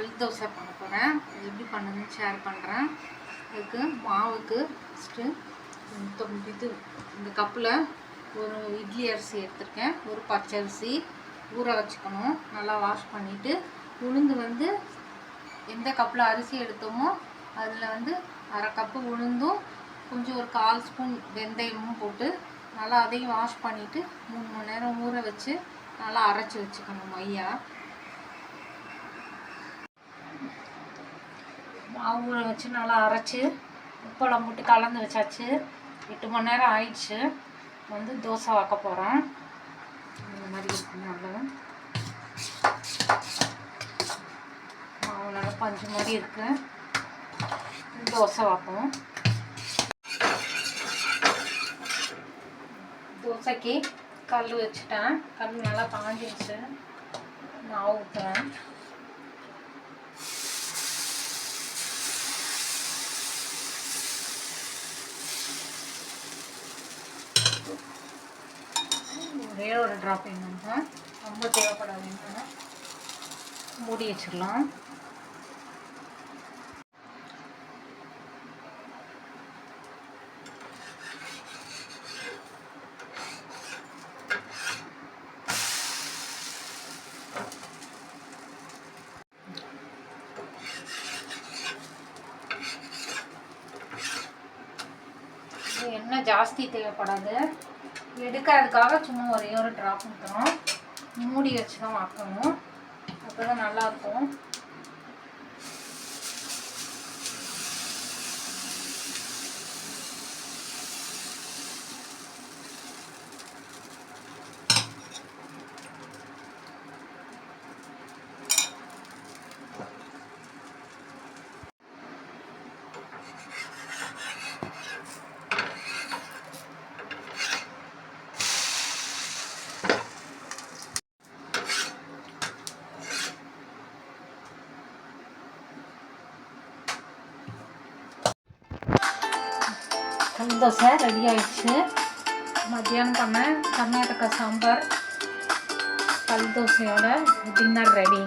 கல் தோசை பண்ண போகிறேன் எப்படி பண்ணுதுன்னு ஷேர் பண்ணுறேன் அதுக்கு மாவுக்கு ஃபஸ்ட்டு இது இந்த கப்பில் ஒரு இட்லி அரிசி எடுத்திருக்கேன். ஒரு பச்சை அரிசி ஊற வச்சுக்கணும். நல்லா வாஷ் பண்ணிவிட்டு உளுந்து வந்து எந்த கப்பில் அரிசி எடுத்தோமோ அதில் வந்து அரை கப்பு உளுந்தும் கொஞ்சம் ஒரு கால் ஸ்பூன் வெந்தயமும் போட்டு நல்லா அதையும் வாஷ் பண்ணிவிட்டு மூணு மணி நேரம் ஊற வச்சு நல்லா அரைச்சி வச்சுக்கணும் மையா. மாவு ஊற வச்சு நல்லா அரைச்சி உப்பெல்லாம் போட்டு கலந்து வச்சாச்சு. எட்டு மணி நேரம் ஆயிடுச்சு. வந்து தோசை வைக்க போகிறோம் இந்த மாதிரி இருக்கும் நல்லா மாவு நல்லா பஞ்சு மாதிரி இருக்குது தோசை வைப்போம். தோசைக்கு கல் வச்சுட்டேன். கல் நல்லா பாஞ்சிருச்சு. மாவு ஊற்றுறேன் ஒரே ஒரு ட்ராப் என்னென்னா ரொம்ப தேவைப்படாது என்னென்னா மூடி வச்சிடலாம். இது எண்ணெய் ஜாஸ்தி தேவைப்படாது. எடுக்கிறதுக்காக சும்மா ஒரே ஒரு ட்ராப் ஊற்றுறோம் மூடி வச்சு தான் வாக்கணும். அப்போ தான் நல்லாயிருக்கும். கல் தோசை ரெடி ஆயிடுச்சு. மத்தியானம் பண்ண கர்நாடகா சாம்பார் கல் தோசையோட டின்னர் ரெடி